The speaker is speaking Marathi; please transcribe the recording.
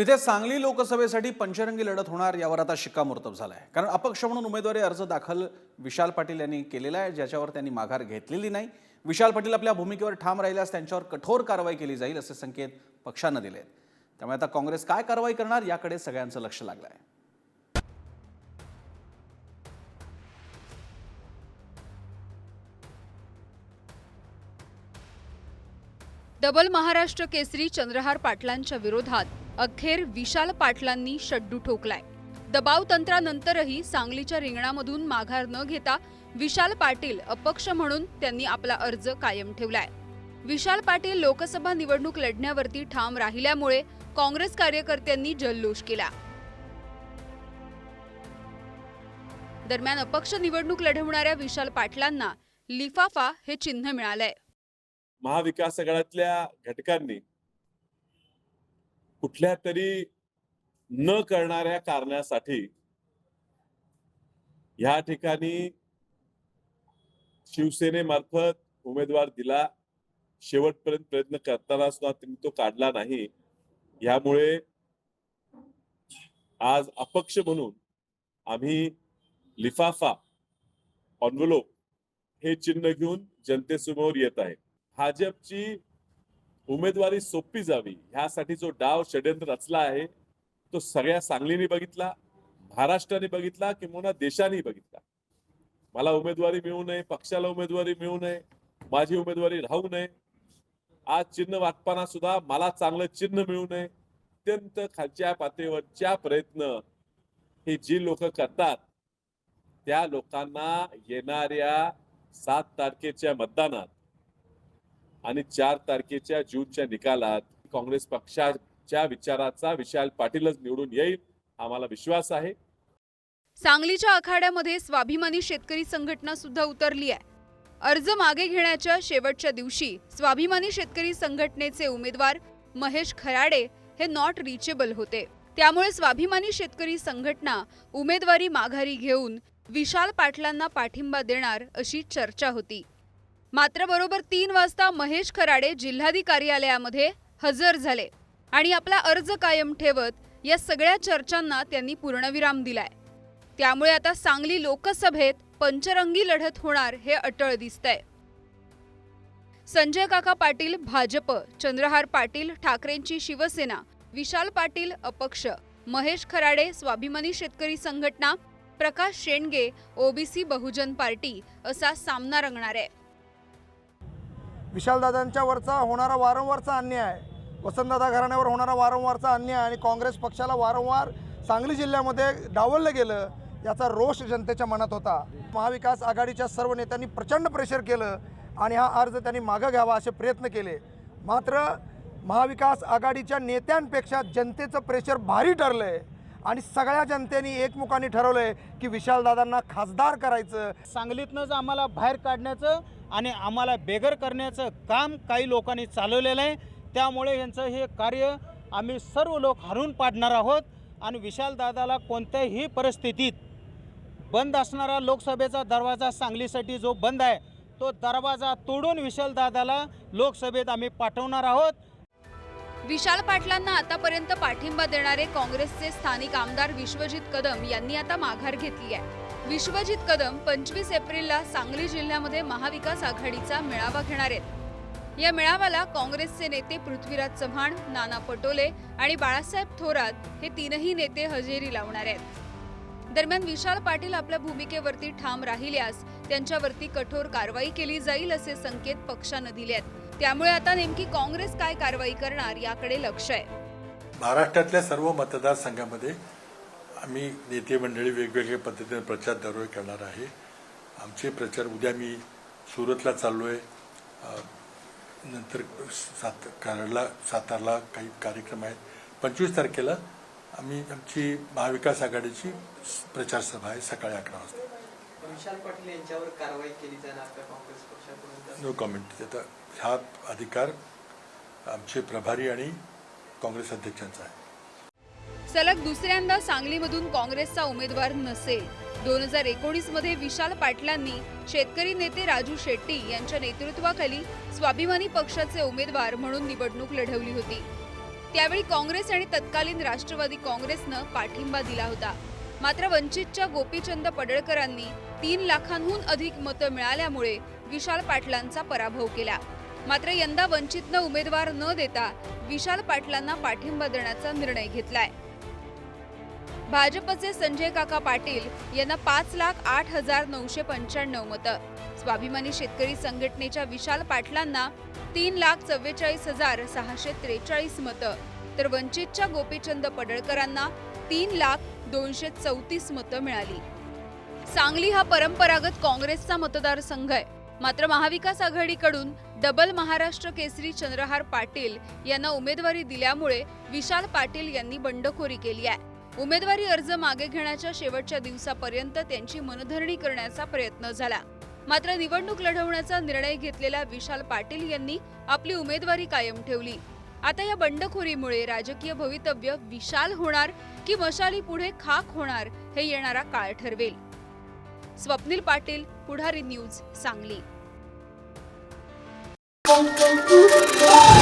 तिथे सांगली लोकसभेसाठी पंचरंगी लढत होणार यावर आता शिक्कामोर्तब झाला आहे कारण अपक्ष म्हणून उमेदवारी अर्ज दाखल विशाल पाटील यांनी केलेला आहे ज्याच्यावर त्यांनी माघार घेतलेली नाही. विशाल पाटील आपल्या भूमिकेवर ठाम राहिल्यास त्यांच्यावर कठोर कारवाई केली जाईल असे संकेत पक्षानं दिले आहेत त्यामुळे आता काँग्रेस काय कारवाई करणार याकडे सगळ्यांचं लक्ष लागलं आहे डबल महाराष्ट्र केसरी चंद्रहार पाटलांच्या विरोधात अखेर विशाल पाटलांनी शड्डू ठोकलाय. दबाव तंत्रानंतरही सांगलीच्या रिंगणामधून माघार न घेता विशाल पाटील अपक्ष म्हणून त्यांनी आपला अर्ज कायम ठेवलाय. विशाल पाटील लोकसभा निवडणूक लढण्यावरती ठाम राहिल्यामुळे काँग्रेस कार्यकर्त्यांनी जल्लोष केला. दरम्यान अपक्ष निवडणूक लढवणाऱ्या विशाल पाटलांना लिफाफा हे चिन्ह मिळालंय. महाविकास आघाड्यातल्या घटकांनी कुठल्या तरी न करणाऱ्या कारणासाठी ह्या ठिकाणी शिवसेनेमार्फत उमेदवार दिला शेवटपर्यंत प्रयत्न करताना सुद्धा त्यांनी तो काढला नाही. यामुळे आज अपक्ष म्हणून आम्ही लिफाफा ऑनवलोप हे चिन्ह घेऊन जनतेसमोर येत आहे. भाजपची उमेदवारी सोपी जावी. ह्यासाठी जो डाव षड्यंत्र रचला आहे तो सगळ्या सांगलीने बघितला महाराष्ट्राने बघितला किंवा देशाने बघितला. मला उमेदवारी मिळू नये पक्षाला उमेदवारी मिळू नये माझी उमेदवारी राहू नये. आज चिन्ह वाटताना सुद्धा मला चांगलं चिन्ह मिळू नये. अत्यंत खालच्या पातळीवरच्या प्रयत्न हे जी लोक करतात त्या लोकांना येणाऱ्या सात तारखेच्या मतदानात आणि चार तारखेच्या जूनच्या निकालात काँग्रेस पक्षाच्या विचाराचा विशाल पाटीलच निवडून येईल आम्हाला विश्वास आहे. सांगलीच्या आखाड्यामध्ये स्वाभिमानी शेतकरी संघटना सुद्धा उतरली आहे. अर्ज मागे घेण्याच्या शेवटच्या दिवशी स्वाभिमानी शेतकरी संघटनेचे उमेदवार महेश खराडे हे नॉट रिचेबल होते. त्यामुळे स्वाभिमानी शेतकरी संघटना उमेदवारी माघारी घेऊन विशाल पाटलांना पाठिंबा देणार अशी चर्चा होती. मात्र बरोबर तीन वाजता महेश खराडे जिल्हाधिकारी कार्यालयामध्ये हजर झाले. आणि आपला अर्ज कायम ठेवत या सगळ्या चर्चांना त्यांनी पूर्णविराम दिलाय. त्यामुळे आता सांगली लोकसभेत पंचरंगी लढत होणार हे अटळ दिसतंय. संजय काका पाटील भाजप चंद्रहार पाटील ठाकरेंची शिवसेना विशाल पाटील अपक्ष महेश खराडे स्वाभिमानी शेतकरी संघटना प्रकाश शेंडगे ओबीसी बहुजन पार्टी असा सामना रंगणार आहे. विशालदादांच्या वरचा होणारा वारंवारचा अन्याय वसंतदादा घराण्यावर होणारा वारंवारचा अन्याय आणि काँग्रेस पक्षाला वारंवार सांगली जिल्ह्यामध्ये डावललं गेलं याचा रोष जनतेच्या मनात होता. महाविकास आघाडीच्या सर्व नेत्यांनी प्रचंड प्रेशर केलं आणि हा अर्ज त्यांनी मागं घ्यावा असे प्रयत्न केले. मात्र महाविकास आघाडीच्या नेत्यांपेक्षा जनतेचं प्रेशर भारी ठरलं आहे आणि सगळ्या जनतेने एकमुखाने ठरवलं आहे की विशालदादांना खासदार करायचं. सांगलीतनंच आम्हाला बाहेर काढण्याचं आणि आम्हाला बेघर करण्याचं काम काही लोकांनी चालवलेलं आहे. त्यामुळे यांचं हे कार्य आम्ही सर्व लोक हरून पाडणार आहोत आणि विशालदादाला कोणत्याही परिस्थितीत बंद असणारा लोकसभेचा दरवाजा सांगलीसाठी जो बंद आहे तो दरवाजा तोडून विशालदादाला लोकसभेत आम्ही पाठवणार आहोत. विशाल पाटलांना आतापर्यंत पाठिंबा देणारे काँग्रेसचे स्थानिक आमदार विश्वजित कदम यांनी आता माघार घेतली आहे. विश्वजित कदम पंचवीस एप्रिलला सांगली जिल्ह्यामध्ये महाविकास आघाडीचा मेळावा घेणार आहेत. या मेळाव्याला काँग्रेसचे नेते पृथ्वीराज चव्हाण नाना पटोले आणि बाळासाहेब थोरात हे तीनही नेते हजेरी लावणार आहेत. दरम्यान विशाल पाटील आपल्या भूमिकेवरती ठाम राहिल्यास त्यांच्यावरती कठोर कारवाई केली जाईल असे संकेत पक्षानं दिले आहेत त्यामुळे आता नेमकी काँग्रेस काय कारवाई करणार याकडे लक्ष आहे. महाराष्ट्रातल्या सर्व मतदारसंघामध्ये आम्ही नेते मंडळी वेगवेगळ्या पद्धतीने प्रचार दररोज करणार आहे. आमचे प्रचार उद्या मी सुरतला चाललो आहे नंतर सात कराडला सातारला काही कार्यक्रम आहेत. पंचवीस तारखेला आम्ही आमची महाविकास आघाडीची प्रचार सभा आहे सकाळी अकरा वाजता. विशाल पाटील यांच्यावर कारवाई केली जाणार का काँग्रेस पक्षाकडून? नो कमेंट आता हा अधिकार आमचे प्रभारी आणि काँग्रेस अध्यक्षांचा आहे. सलग दुसऱ्यांदा सांगलीमधून काँग्रेसचा उमेदवार नसेल. दोन हजार एकोणीसमध्ये विशाल पाटलांनी शेतकरी नेते राजू शेट्टी यांच्या नेतृत्वाखाली स्वाभिमानी पक्षाचे उमेदवार म्हणून निवडणूक लढवली होती. त्यावेळी काँग्रेस आणि तत्कालीन राष्ट्रवादी काँग्रेसनं पाठिंबा दिला होता. मात्र वंचितच्या गोपीचंद पडळकरांनी तीन लाखांहून अधिक मतं मिळाल्यामुळे विशाल पाटलांचा पराभव केला. मात्र यंदा वंचितनं उमेदवार न देता विशाल पाटलांना पाठिंबा देण्याचा निर्णय घेतलाय. भाजपचे संजय काका पाटील यांना पाच लाख आठ हजार नऊशे पंच्याण्णव मतं. स्वाभिमानी शेतकरी संघटनेच्या विशाल पाटलांना तीन लाख चव्वेचाळीस हजार सहाशे त्रेचाळीस मतं. तर वंचितच्या गोपीचंद पडळकरांना तीन लाख दोनशे चौतीस मतं मिळाली. सांगली हा परंपरागत काँग्रेसचा मतदारसंघ आहे. मात्र महाविकास आघाडीकडून डबल महाराष्ट्र केसरी चंद्रहार पाटील यांना उमेदवारी दिल्यामुळे विशाल पाटील यांनी बंडखोरी केली आहे. उमेदवारी अर्ज मागे घेण्याच्या शेवटच्या दिवसापर्यंत त्यांची मनधरणी करण्याचा प्रयत्न झाला. मात्र निवडणूक लढवण्याचा निर्णय घेतलेल्या विशाल पाटील यांनी आपली उमेदवारी कायम ठेवली. आता या बंडखोरीमुळे राजकीय भवितव्य विशाल होणार की मशाली पुढे खाक होणार हे येणारा काळ ठरवेल. Swapnil Patil Pudhari news Sangli. pom, pom, pom, pom.